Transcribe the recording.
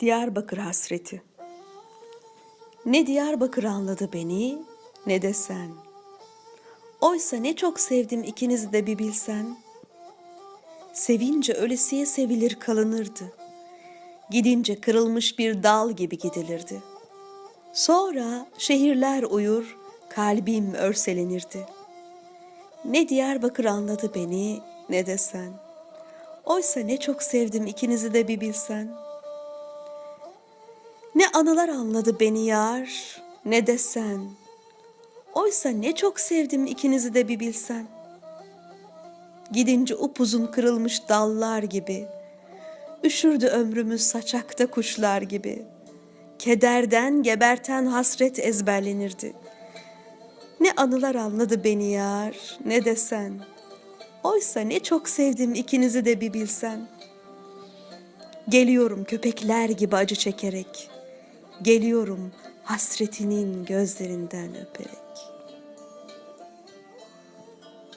Diyarbakır hasreti. Ne Diyarbakır anladı beni ne de sen. Oysa ne çok sevdim ikinizi de bir bilsen. Sevince ölesiye sevilir kalınırdı. Gidince kırılmış bir dal gibi gidilirdi. Sonra şehirler uyur, kalbim örselenirdi. Ne Diyarbakır anladı beni ne de sen. Oysa ne çok sevdim ikinizi de bir bilsen. Anılar anladı beni yar, ne de sen. Oysa ne çok sevdim ikinizi de bir bilsen. Gidince upuzun kırılmış dallar gibi. Üşürdü ömrümüz saçakta kuşlar gibi. Kederden geberten hasret ezberlenirdi. Ne anılar anladı beni yar, ne de sen. Oysa ne çok sevdim ikinizi de bir bilsen. Geliyorum köpekler gibi acı çekerek. Geliyorum hasretinin gözlerinden öperek.